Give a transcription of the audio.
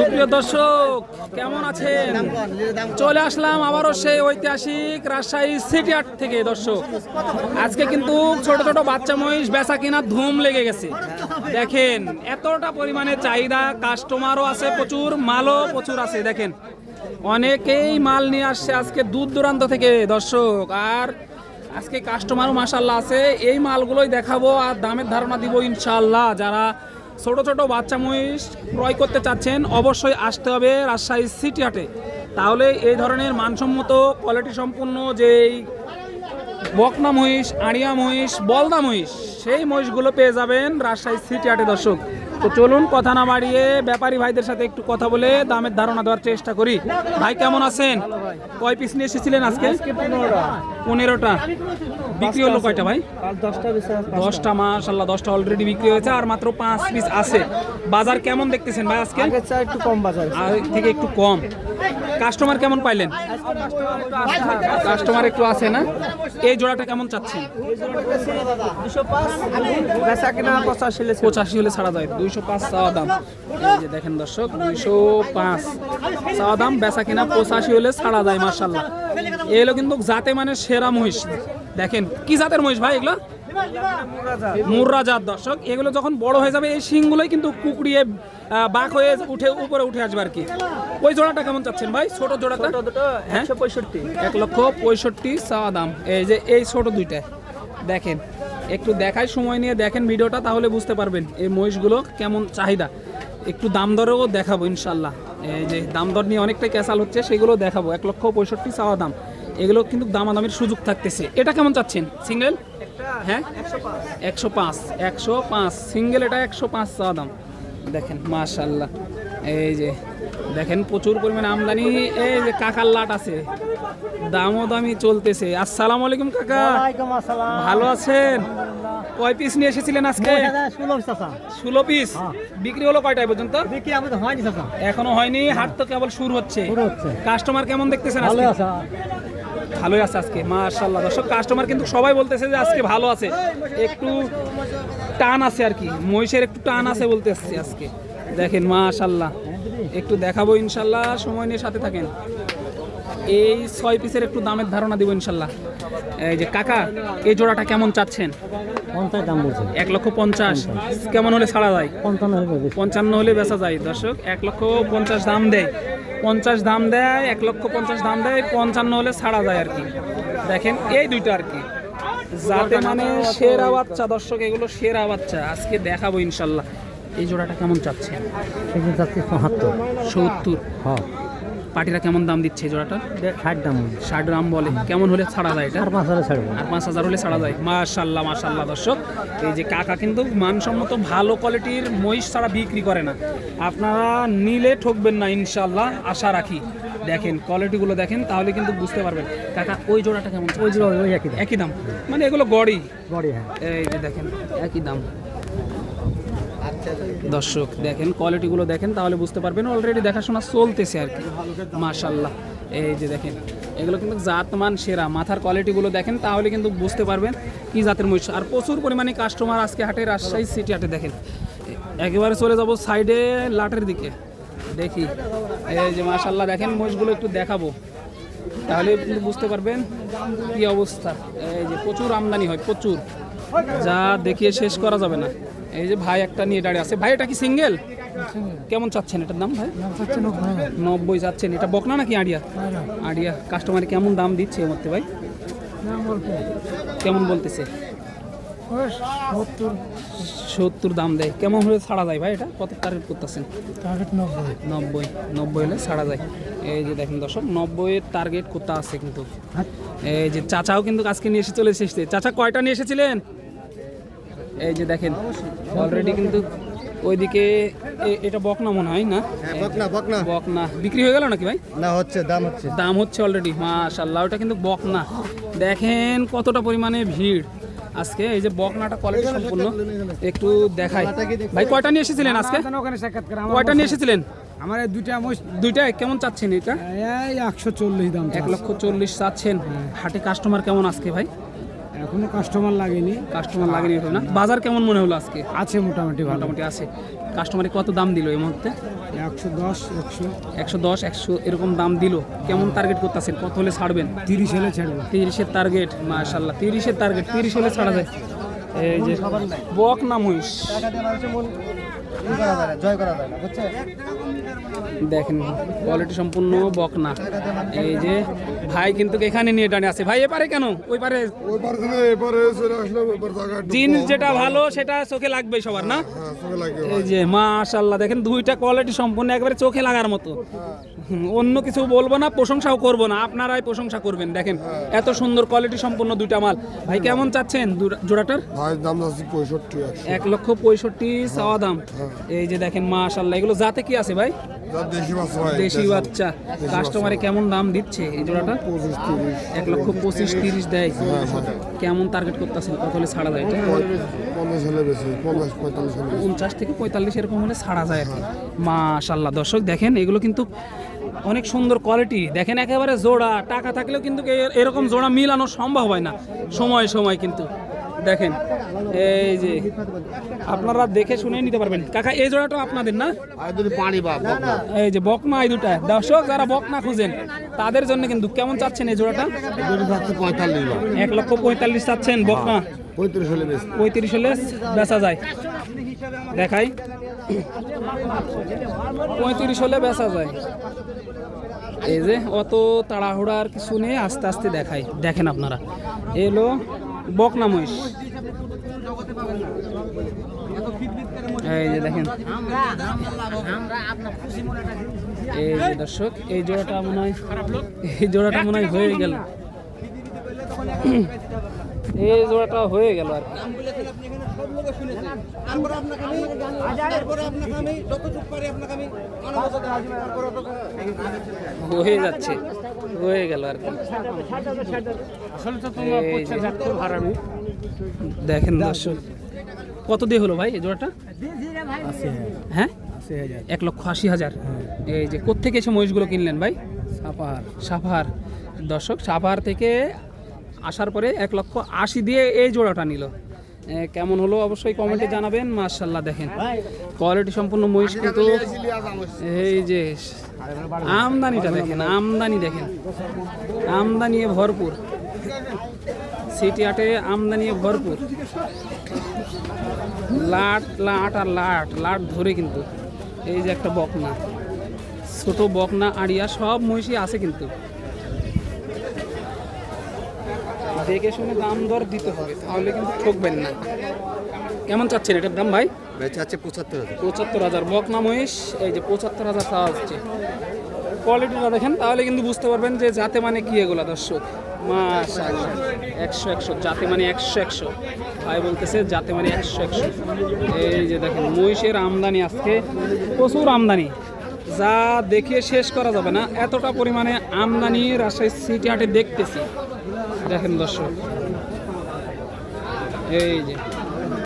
সুপ্রিয় দর্শক, কেমন আছেন? চলে আসলাম আবারও সেই ঐতিহাসিক রাজশাহী সিটি আর্ট থেকে, দর্শক। আজকে কিন্তু ছোট ছোট বাচ্চা মহিষ বেচা কিনা ধুম লেগে গেছে। দেখেন, এতটা পরিমাণে চাহিদা কাস্টমারও আছে প্রচুর, মালও প্রচুর আছে, দেখেন। অনেকেই মাল নিয়ে আসছে আজকে দূর দূরান্ত থেকে, দর্শক। আর আজকে কাস্টমারও মাসাল্লাহ আছে। এই মালগুলোই দেখাবো আর দামের ধারণা দিব ইনশাল্লাহ যারা ছোট ছোট বাচ্চা মহিষ ক্রয় করতে চাচ্ছেন, অবশ্যই আসতে হবে রাজশাহী সিটি হাটে। তাহলে এই ধরনের মানসম্মত কোয়ালিটি সম্পূর্ণ যেই বকনা মহিষ, আড়িয়া মহিষ, বলদা মহিষ, সেই মহিষগুলো পেয়ে যাবেন রাজশাহী সিটি হাটে, দর্শক। তো চলুন কথা না বাড়িয়ে ব্যাপারী ভাইদের সাথে একটু কথা বলে দামের ধারণা দেওয়ার চেষ্টা করি। ভাই কেমন আছেন? কয় পিস নিয়ে এসেছিলেন আজকে? পনেরোটা। বিক্রি হলো কয়টা ভাই? দশটা মাশাল্লাহ দশটা অলরেডি বিক্রি হয়েছে আর মাত্র পাঁচ পিস আছে। বাজার কেমন দেখতেছেন ভাই আজকে? একটু কম বাজার থেকে একটু কম। কাস্টমার কেমন পাইলেন? কাস্টমার একটু আছে না? এই জোড়াটা কেমন চাচ্ছেন? পঁচাশি হলে ছাড়া যায়। দুইশো পাঁচ চাওয়া দাম। এই যে দেখেন দর্শক দুইশো পাঁচ চাওয়া দাম বেচা কিনা পঁচাশি হলে ছাড়া যায় মার্শাল্লাহ এগুলো কিন্তু জাতে মানে সেরা মহিষ। দেখেন কি জাতের মহিষ ভাই এগুলো? মুর্রা জাত দর্শক এগুলো যখন বড় হয়ে যাবে এই শিংগুলোই কিন্তু কুকড়িয়ে বাঁক হয়ে উঠে উপরে উঠে আসবে আর কি। ওই জোড়াটা কেমন চাচ্ছেন ভাই? ছোট জোড়াটা? হ্যাঁ? পঁয়ষট্টি। এক লক্ষ পঁয়ষট্টি চাওয়া দাম। এই যে এই ছোট দুইটা দেখেন। একটু দেখায়, সময় নিয়ে দেখেন ভিডিওটা, তাহলে বুঝতে পারবেন এই মহিষগুলো কেমন চাহিদা। একটু দাম দরেও দেখাবো ইনশাল্লাহ। এই যে দাম দর নিয়ে অনেকটাই ক্যাসাল হচ্ছে, সেগুলো দেখাবো। এক লক্ষ পঁয়ষট্টি চাওয়া দাম। এগুলো কিন্তু দামাদামির সুযোগ থাকতেছে। এটা কেমন চাচ্ছেন? সিঙ্গেল? হ্যাঁ? একশো পাঁচ। একশো পাঁচ। সিঙ্গেল এটা একশো পাঁচ চাওয়া দাম। দেখেন, মাশাল্লাহ। এই যে দেখেন প্রচুর পরিমাণে আমদানি। এই যে কাকার লাট আছে দামও দামি চলতেছে। আসসালামু আলাইকুম কাকা। ভালো আছেন? কয় পিস নিয়ে এসেছিলেন আজকে? ষোলো পিস হ্যাঁ। বিক্রি হলো কয়টায় পর্যন্ত? এখনও হয়নি হাট তো কেবল শুরু হচ্ছে। কাস্টমার কেমন দেখতেছেন ভালোই আছে আজকে মাশাল্লাহ দর্শক কাস্টমার কিন্তু সবাই বলতেছে যে আজকে ভালো আছে। একটু টান আছে আর কি মহিষের একটু টান আছে বলতেছে আজকে। দেখেন মাশাল্লাহ একটু দেখাবো ইনশাল্লাহ সময় নিয়ে সাথে থাকেন। এই ছয় পিসের একটু দামের ধারণা দিব ইনশাল্লাহ এই যে কাকা এই জোড়াটা কেমন চাচ্ছেন? পঞ্চাশ দাম বলছে। এক লক্ষ পঞ্চাশ। কেমন হলে ছাড়া যায়? পঞ্চান্ন পঞ্চান্ন হলে বেচা যায়। দর্শক এক লক্ষ পঞ্চাশ দাম দেয়। পঞ্চাশ দাম দেয় এক লক্ষ পঞ্চাশ দাম দেয় পঞ্চান্ন হলে ছাড়া যায় আর কি। দেখেন এই দুইটা আর কি। যাতে মানে সেরা বাচ্চা দর্শক এগুলো সেরা বাচ্চা। আজকে দেখাবো ইনশাল্লাহ এই জোড়াটা কেমন চাচ্ছে? সেদিন চাচ্ছি পঁচাত্তর সত্তর? হ্যাঁ। পাটিরা কেমন দাম দিচ্ছে এই জোড়াটা ষাট দাম ষাট দাম বলে। কেমন হলে ছাড়া যায় এটা? চার পাঁচ হাজার ছাড়বো। আর পাঁচ হাজার হলে ছাড়া যায়। মাশাল্লাহ মাশাল্লাহ দর্শক। এই যে কাকা কিন্তু মানসম্মত ভালো কোয়ালিটির মহিষ ছাড়া বিক্রি করে না। আপনারা নিলে ঠকবেন না ইনশাল্লাহ। আশা রাখি। দেখেন কোয়ালিটিগুলো দেখেন তাহলে কিন্তু বুঝতে পারবেন। কাকা ওই জোড়াটা কেমন ওই জোড়া ওই একই দাম। একই দাম। মানে এগুলো গড়ি? বড়ি হ্যাঁ। এই যে দেখেন একই দাম। দর্শক দেখেন কোয়ালিটিগুলো দেখেন, তাহলে বুঝতে পারবেন অলরেডি দেখাশোনা চলতেছে আর কি। মাশাল্লাহ এই যে দেখেন, এগুলো কিন্তু জাতমান সেরা, মাথার কোয়ালিটিগুলো দেখেন, তাহলে কিন্তু বুঝতে পারবেন কি জাতের মহিষ। আর প্রচুর পরিমাণে কাস্টমার আজকে হাটে, রাজশাহী সিটি হাটে দেখেন। একেবারে চলে যাব সাইডে লাটের দিকে। দেখি, এই যে মাশাল্লাহ দেখেন মহিষগুলো একটু দেখাবো। তাহলে বুঝতে পারবেন কি অবস্থা। এই যে প্রচুর আমদানি হয়, প্রচুর। যা দেখিয়ে শেষ করা যাবে না। এই যে ভাই একটা নিয়ে দাঁড়িয়ে আছে। ভাই এটা কি সিঙ্গেল? কেমন চাচ্ছেন? এটার দাম ভাই? নব্বই চাচ্ছেন। এটা বকনা নাকি আড়িয়া? আড়িয়া। কাস্টমার কেমন দাম দিচ্ছে এর মধ্যে ভাই? কেমন বলতেছে? সত্তর দাম দেয়। কেমন হলে ছাড়া যায় ভাই এটা? কত টার্গেট করতেছেন? নব্বই। নব্বই। হলে ছাড়া যায়। এই যে দেখেন দর্শক নব্বইয়ের টার্গেট করতে আছে কিন্তু? এই যে চাচাও কিন্তু আজকে নিয়ে এসে চলে এসেছে। চাচা কয়টা নিয়ে এসেছিলেন? এই যে দেখেন অলরেডি কিন্তু ওইদিকে এ- এটা বকনা মনে হয় না? বকনা বকনা। বকনা। বিক্রি হয়ে গেল নাকি ভাই? না হচ্ছে দাম হচ্ছে। দাম হচ্ছে অলরেডি মাশাল্লাহ ওটা কিন্তু বকনা। দেখেন কতটা পরিমাণে ভিড়। আজকে এই যে বকনাটা কোয়ালিটি সম্পূর্ণ। একটু দেখাই। ভাই কয়টা নিয়ে এসেছিলেন আজকে? ওখানে সাক্ষাৎ করে কয়টা নিয়ে এসেছিলেন? আমার এই দুইটা দুইটা কেমন চাচ্ছেন এটা? এই একশো চল্লিশ দাম এক লক্ষ চল্লিশ চাচ্ছেন। হাটে কাস্টমার কেমন আজকে ভাই? এখনও কাস্টমার লাগেনি। কাস্টমার লাগেনি এরকম না? বাজার কেমন মনে হলো আজকে? আছে মোটামুটি মোটামুটি আছে। কাস্টমারে কত দাম দিল এই মুহূর্তে? একশো দশ একশো। একশো দশ একশো এরকম দাম দিল। কেমন টার্গেট করতেছেন? কত হলে ছাড়বেন? তিরিশ হলে ছাড়বেন তিরিশের টার্গেট মাশাল্লাহ তিরিশের টার্গেট তিরিশ হলে ছাড়া যায়। এই যে বক না মহিষ? জয় করা যায় না বুঝছে দেখেন কোয়ালিটি সম্পূর্ণ বক না এই যে ভাই কিন্তু এখানে নিয়ে টানে আছে। ভাই এপারে কেন? ওই পারে জিনিস যেটা ভালো সেটা চোখে লাগবে সবার না? হ্যাঁ এই যে মাশাল্লাহ দেখেন দুইটা কোয়ালিটি সম্পূর্ণ একবারে চোখে লাগার মতো। অন্য কিছু বলব না প্রশংসাও করব না আপনারাই প্রশংসা করবেন দেখেন। এত সুন্দর কোয়ালিটি সম্পূর্ণ দুইটা মাল। ভাই কেমন চাচ্ছেন জোড়াটার? ভাই দাম পঁয়ষট্টি এক লক্ষ পঁয়ষট্টি চাওয়া দাম। এই যে দেখেন মাশাল্লাহ এগুলো যাতে কি আছে ভাই? দেশি বাচ্চা কাস্টমারে কেমন দাম দিচ্ছে এই জোড়াটা? এক লক্ষ পঁচিশ তিরিশ। দেয়। কেমন টার্গেট করতেছেন? কত হলে ছাড়া এটা? পঞ্চাশ হলে বেশি পঞ্চাশ পঁয়তাল্লিশ পঞ্চাশ থেকে পঁয়তাল্লিশ এরকম হলে ছাড়া যায় আর কি। মাশাল্লাহ। দর্শক দেখেন এগুলো কিন্তু অনেক সুন্দর কোয়ালিটি দেখেন একেবারে জোড়া। টাকা থাকলেও কিন্তু এরকম জোড়া মিলানো সম্ভব হয় না। সময় সময় কিন্তু। দেখেন এই যে আপনারা দেখে শুনে নিতে পারবেন। কাকা এই জোড়াটা আপনাদের না? এই যে বকনা এই দুটা। দর্শক যারা বকনা খুঁজেন তাদের জন্য কিন্তু কেমন চাচ্ছেন এই জোড়াটা? এক লক্ষ পঁয়তাল্লিশ চাচ্ছেন বকনা। পঁয়ত্রিশ হলে পঁয়ত্রিশ হলে বেচা যায়। দেখাই। পঁয়ত্রিশ হলে বেচা যায়। এই যে অত তাড়াহুড়ার কিছু নেই, আস্তে আস্তে দেখাই। দেখেন আপনারা। এলো বকনা মহিষ। এই যে দেখেন। এই যে দর্শক, এই জোড়াটা মনে হয় এই জোড়াটা মনে হয় হয়ে গেল। এই জোড়াটা হয়ে গেল আর কি। হয়ে যাচ্ছে। হয়ে গেল আর কি। দেখেন দর্শক কত দিয়ে হলো ভাই এই জোড়াটা? হ্যাঁ? এক লক্ষ আশি হাজার। এই যে কোত্থেকে এসে মহিষগুলো কিনলেন ভাই? সাপাহার সাভার দর্শক সাভার থেকে আসার পরে এক লক্ষ আশি দিয়ে এই জোড়াটা নিল। কেমন হলো অবশ্যই কমেন্টে জানাবেন। মার্শাল্লাহ দেখেন। কোয়ালিটি সম্পূর্ণ মহিষ কিন্তু এই যে, আমদানিটা দেখেন, আমদানি দেখেন। আমদানি ভরপুর। সিটি আটে আমদানি ভরপুর। লাট লাট আর লাট লাট ধরে কিন্তু। এই যে একটা বকনা। ছোট বকনা, আড়িয়া, সব মহিষই আছে কিন্তু। দেখে শুনে দাম দর দিতে হবে তাহলে কিন্তু ঠকবেন না। কেমন চাচ্ছেন এটার দাম ভাই? ভাই চাচ্ছে পঁচাত্তর হাজার। পঁচাত্তর হাজার। বকনা মহিষ? এই যে পঁচাত্তর হাজার চাওয়া হচ্ছে কোয়ালিটিটা দেখেন তাহলে কিন্তু বুঝতে পারবেন যে যাতে মানে কি এগুলা দর্শক। মাশাআল্লাহ। একশো একশো যাতে মানে একশো একশো। ভাই বলতেছে যাতে মানে একশো একশো। এই যে দেখেন মহিষের আমদানি আজকে প্রচুর আমদানি। যা দেখে শেষ করা যাবে না। এতটা পরিমাণে আমদানি রাজশাহী সিটি হাটে দেখতেছি। দেখেন দর্শক। এই যে।